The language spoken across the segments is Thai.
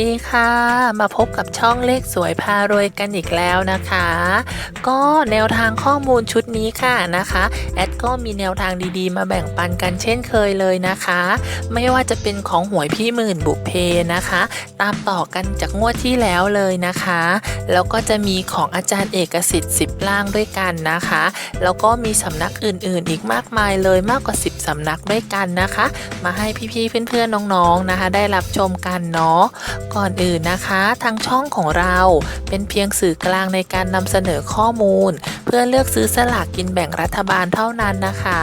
ดีค่ะ มาพบกับช่องเลขสวยพารวยกันอีกแล้วนะคะ ก็แนวทางข้อมูลชุดนี้ค่ะนะคะ แอดก็มีแนวทางดีๆ มาแบ่งปันกันเช่นเคยเลยนะคะ ไม่ว่าจะเป็นของหวยพี่หมื่นบุเพนะคะ ตามต่อกันจากงวดที่แล้วเลยนะคะ แล้วก็จะมีของอาจารย์เอกสิทธิ์10ล่างด้วยกันนะคะ แล้วก็มีสำนักอื่นๆ อีกมากมายเลยมากกว่า 10สำนักด้วยกันนะคะ มาให้พี่ๆเพื่อนๆน้องๆนะคะ ได้รับชมกันเนาะก่อนอื่นนะคะ ทางช่องของเราเป็นเพียงสื่อกลางในการนำเสนอข้อมูล เพื่อเลือกซื้อสลากกินแบ่งรัฐบาลเท่านั้นนะคะ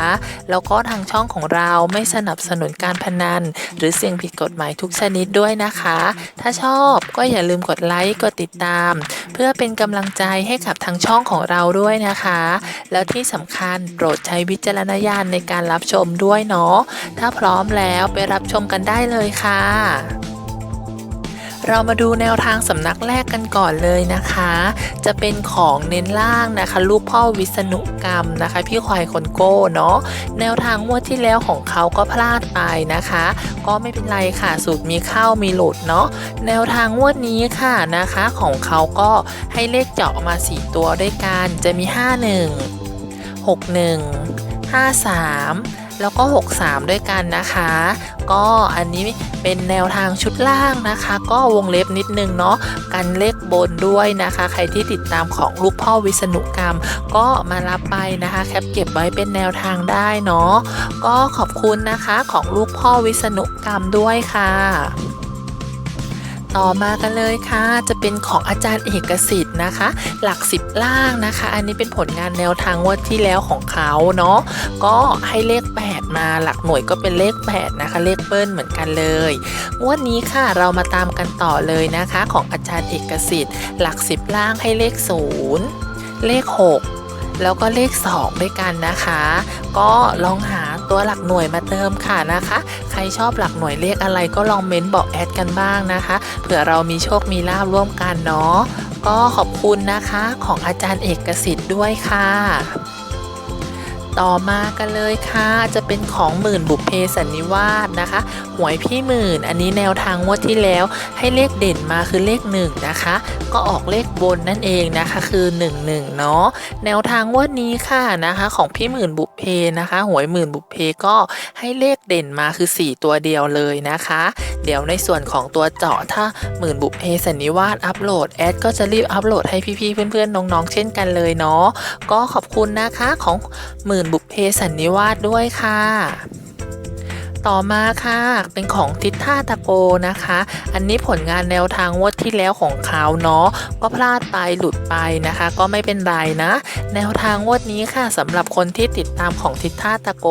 แล้วก็ทางช่องของเราไม่สนับสนุนการพนัน หรือสิ่งผิดกฎหมายทุกชนิดด้วยนะคะ ถ้าชอบก็อย่าลืมกดไลค์กดติดตาม เพื่อเป็นกำลังใจให้กับทางช่องของเราด้วยนะคะ แล้วที่สำคัญโปรดใช้วิจารณญาณในการรับชมด้วยเนาะถ้าพร้อมแล้วไปรับชมกันได้เลยค่ะ เรามาดูแนวทางสำนักแรกกันก่อนเลยนะคะ จะเป็นของเน้นล่างนะคะ ลูกพ่อวิษณุกรรมนะคะ พี่ควายคนโก้เนาะแนวทางงวดที่แล้วของเขาก็พลาดไปนะคะ ก็ไม่เป็นไรค่ะสูตรมีเข้ามีหลุดเนาะแนวทางงวดนี้ค่ะนะคะ ของเขาก็ให้เลขเจาะมา 4 ตัวด้วยกันจะมี 51 61 53 แล้วก็ 63 ด้วยกันนะคะ ก็อันนี้เป็นแนวทางชุดล่างนะคะ ก็วงเล็บนิดนึงเนาะกันเลขบนด้วยนะคะ ใครที่ติดตามของลูกพ่อวิษณุกรรม ก็มารับไปนะคะแคปเก็บไว้เป็นแนวทางได้เนาะก็ขอบคุณนะคะของลูกพ่อวิษณุกรรมด้วยค่ะ ต่อมากันเลยค่ะ จะเป็นของอาจารย์เอกสิทธิ์นะคะ หลักสิบล่างนะคะ อันนี้เป็นผลงานแนวทางงวดที่แล้วของเขาเนาะก็ให้เลข 8 มาหลักหน่วยก็เป็นเลข 8 นะคะ เลขเบิ้ลเหมือนกันเลยงวดนี้ค่ะเรามาตามกันต่อเลยนะคะ ของอาจารย์เอกสิทธิ์ หลักสิบล่างให้เลข 0 เลข 6 แล้วก็เลข 2 ด้วยกันนะคะ ก็ลองหา ตัวหลักหน่วยมาเติมค่ะนะคะ ใครชอบหลักหน่วยเลขอะไรก็ลองเม้นบอกแอดกันบ้างนะคะเผื่อเรามีโชคมีลาบร่วมกันเนาะก็ขอบคุณนะคะของอาจารย์เอกสิทธิ์ด้วยค่ะ ต่อมากันเลยค่ะ จะเป็นของหมื่นบุพเพสันนิวาสนะคะ หวยพี่หมื่น อันนี้แนวทางงวดที่แล้วให้เลขเด่นมาคือเลขหนึ่งนะคะ ก็ออกเลขบนนั่นเองนะคะคือ1นึ่งเนาะแนวทางงวดนี้ค่ะนะคะ ของพี่หมื่นบุพเพนะคะ หวยหมื่นบุพเพก็ให้เลขเด่นมาคือ 4 ตัวเดียวเลยนะคะ เดี๋ยวในส่วนของตัวเจาะถ้าหมื่นบุพเพสันนิวาสอัปโหลดแอดก็จะรีบอัปโหลดให้พี่ๆเพื่อนๆน้องๆ เช่นกันเลยเนาะก็ขอบคุณนะคะของหมื่นบุพเพสันนิวาสด้วยค่ะ ต่อมาค่ะเป็นของทิศท่าตะโกนะคะ อันนี้ผลงานแนวทางวดที่แล้วของเขาเนาะก็พลาดไปหลุดไปนะคะ ก็ไม่เป็นไรนะ แนวทางงวดนี้ค่ะสำหรับคนที่ติดตามของทิศท่าตะโก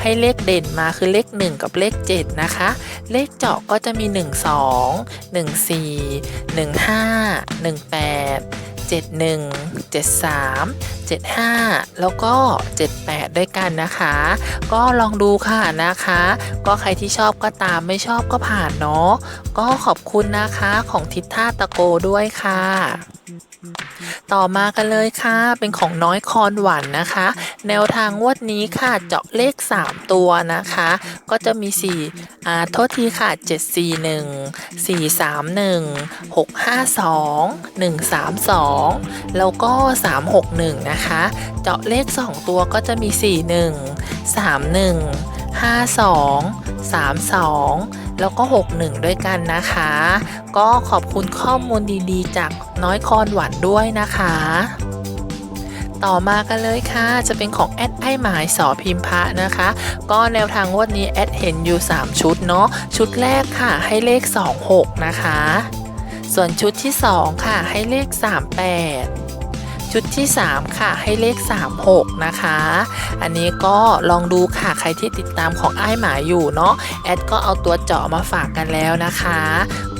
ให้เลขเด่นมาคือเลข 1 กับเลข 7 นะคะ เลขเจาะก็จะมี 1 2 1 4 1 5 1 8 71 73 75 แล้วก็ 78 ด้วยกันนะคะ ก็ลองดูค่ะนะคะ ก็ใครที่ชอบก็ตามไม่ชอบก็ผ่านเนาะก็ขอบคุณนะคะของทิศท่าตะโกด้วยค่ะ ต่อมากันเลยค่ะ เป็นของน้อยคอนหวันนะคะ แนวทางงวดนี้ค่ะ เจาะเลข 3 ตัวนะคะ ก็จะมี4อ่าโทษทีค่ะ 741 431 652 132 แล้วก็ 361 นะคะ เจาะเลข 2 ตัวก็จะมี 41 31 52 32 แล้วก็ 61 ด้วยกันนะคะ ก็ขอบคุณข้อมูลดีๆ จากน้อยคอนหวานด้วยนะคะ ต่อมากันเลยค่ะ จะเป็นของแอดไอหมายสอพิมพ์พระนะคะ ก็แนวทางงวดนี้แอดเห็นอยู่ 3 ชุดเนาะ ชุดแรกค่ะให้เลข 26 นะคะ ส่วนชุดที่ 2 ค่ะให้เลข 38 ชุดที่ 3 ค่ะ ให้เลข 36 นะคะ อันนี้ก็ลองดูค่ะ ใครที่ติดตามของไอ้หมายอยู่เนาะ แอดก็เอาตัวเจาะมาฝากกันแล้วนะคะ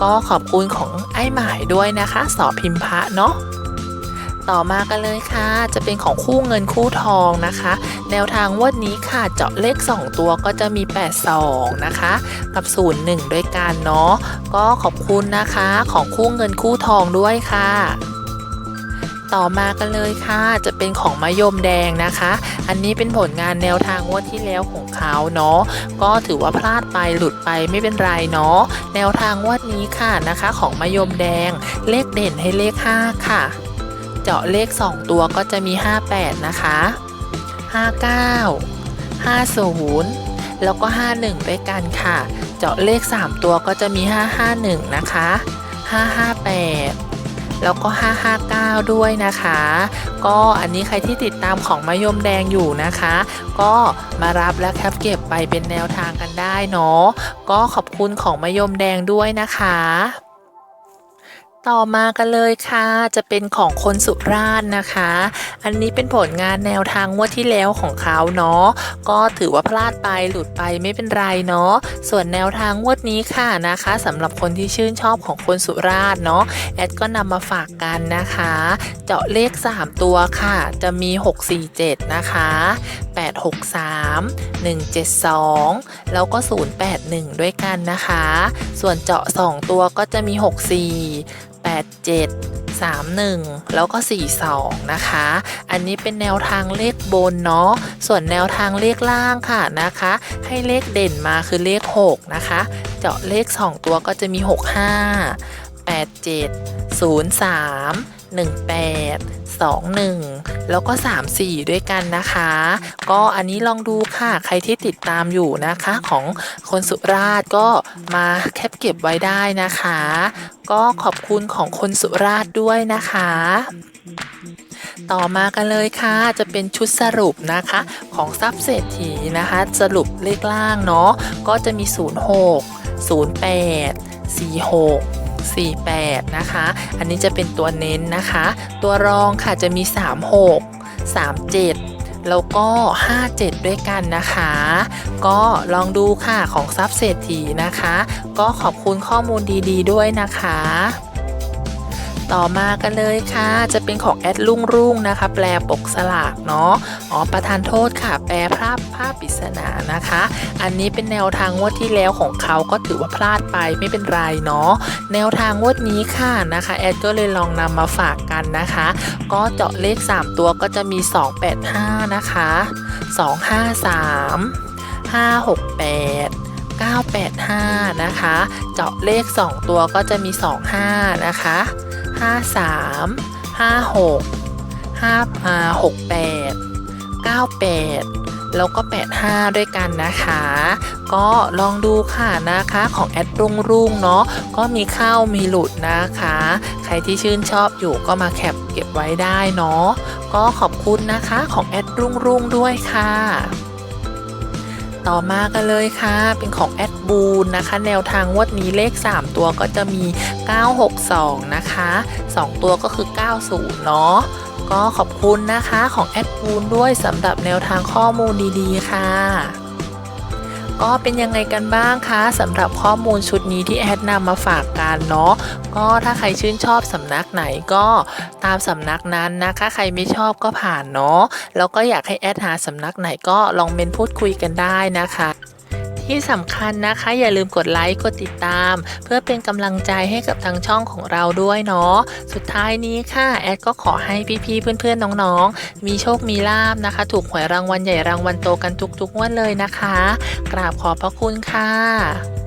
ก็ขอบคุณของไอ้หมายด้วยนะคะ สอพิมพ์พระเนาะต่อมากันเลยค่ะ จะเป็นของคู่เงินคู่ทองนะคะ แนวทางงวันนี้ค่ะเจาะเลข 2 ตัวก็จะมี 82 นะคะ กับ 01 ด้วยกันเนาะก็ขอบคุณนะคะของคู่เงินคู่ทองด้วยค่ะ ต่อมากันเลยค่ะ จะเป็นของมะยมแดงนะคะ อันนี้เป็นผลงานแนวทางงวดที่แล้วของเขาเนาะก็ถือว่าพลาดไปหลุดไปไม่เป็นไรเนาะแนวทางงวดนี้ค่ะนะคะ ของมะยมแดงเลขเด่นให้เลข 5 ค่ะ เจาะเลข 2 ตัวก็จะมี 58 นะคะ 59 50 แล้วก็ 51 ด้วยกันค่ะ เจาะเลข 3 ตัวก็จะมี 551 นะคะ 558 แล้วก็ 559 ด้วยนะคะ ก็อันนี้ใครที่ติดตามของมะยมแดงอยู่นะคะ ก็มารับและแคปเก็บไปเป็นแนวทางกันได้เนาะก็ขอบคุณของมะยมแดงด้วยนะคะ ต่อมากันเลยค่ะ จะเป็นของคนสุราษฎร์นะคะ อันนี้เป็นผลงานแนวทางงวดที่แล้วของเขาเนาะก็ถือว่าพลาดไปหลุดไปไม่เป็นไรเนาะส่วนแนวทางงวดนี้ค่ะนะคะสำหรับคนที่ชื่นชอบของคนสุราษฎร์เนาะแอดก็นำมาฝากกันนะคะ เจาะเลข 3 ตัวค่ะ จะมี 647 นะคะ 863 172 แล้วก็ 081 ด้วยกันนะคะ ส่วนเจาะ 2 ตัวก็จะมี 64 87 31 แล้วก็ 42 นะคะ อันนี้เป็นแนวทางเลขบนเนาะ ส่วนแนวทางเลขล่างค่ะนะคะ ให้เลขเด่นมาคือเลข 6 นะคะ เจาะเลข 2 ตัวก็จะมี 65 87 03 18 21 แล้วก็ 34 ด้วยกันนะคะ ก็อันนี้ลองดูค่ะใครที่ติดตามอยู่นะคะของคนสุราษฎร์ก็มาแคปเก็บไว้ได้นะคะ ก็ขอบคุณของคนสุราษฎร์ด้วยนะคะ ต่อมากันเลยค่ะจะเป็นชุดสรุปนะคะ ของทรัพย์เศรษฐีนะคะ สรุปเลขล่างเนาะก็จะมี 06 08 46 48 นะคะ อันนี้จะเป็นตัวเน้นนะคะ ตัวรองค่ะจะมี 36 37แล้วก็ 57 ด้วยกันนะคะ ก็ลองดูค่ะของทรัพย์เศรษฐีนะคะ ก็ขอบคุณข้อมูลดี ๆด้วยนะคะ ต่อมากันเลยค่ะ จะเป็นของแอดลุ่งรุ่งนะคะ แปลปกสลากเนาะอ๋อประทานโทษค่ะ แปลภาพภาพปริศนานะคะ อันนี้เป็นแนวทางงวดที่แล้วของเขาก็ถือว่าพลาดไปไม่เป็นไรเนาะแนวทางงวดนี้ค่ะนะคะแอดก็เลยลองนำมาฝากกันนะคะ ก็เจาะเลข 3 ตัวก็จะมี 285 นะคะ 253 568 985 นะคะ เจาะเลข 2 ตัวก็จะมี 25 นะคะ 53 56 5 68 98 แล้วก็ 85 ด้วยกันนะคะ ก็ลองดูค่ะนะคะของแอดรุ่งรุ่งเนาะก็มีเข้ามีหลุดนะคะ ใครที่ชื่นชอบอยู่ก็มาแคปเก็บไว้ได้เนาะก็ขอบคุณนะคะของแอดรุ่งรุ่งด้วยค่ะ ต่อมากันเลยค่ะ เป็นของแอดบูนนะคะ แนวทางวดนี้เลข 3 ตัวก็จะมี 962 นะคะ 2 ตัวก็คือ 90 เนาะก็ขอบคุณนะคะของแอดบูนด้วยสำหรับแนวทางข้อมูลดีๆ ค่ะ ก็เป็นยังไงกันบ้างคะสำหรับข้อมูลชุดนี้ที่แอดนำมาฝากกันเนาะก็ถ้าใครชื่นชอบสำนักไหนก็ตามสำนักนั้นนะคะ ใครไม่ชอบก็ผ่านเนาะแล้วก็อยากให้แอดหาสำนักไหนก็ลองเมนพูดคุยกันได้นะคะ ที่สำคัญนะคะ อย่าลืมกดไลค์กดติดตาม เพื่อเป็นกำลังใจให้กับทางช่องของเราด้วยเนาะสุดท้ายนี้ค่ะแอดก็ขอให้พี่ๆเพื่อนๆน้องๆ มีโชคมีลาบนะคะ ถูกหวยรางวัลใหญ่รางวัลโตกันทุกๆวันเลยนะคะ กราบขอบพระคุณค่ะ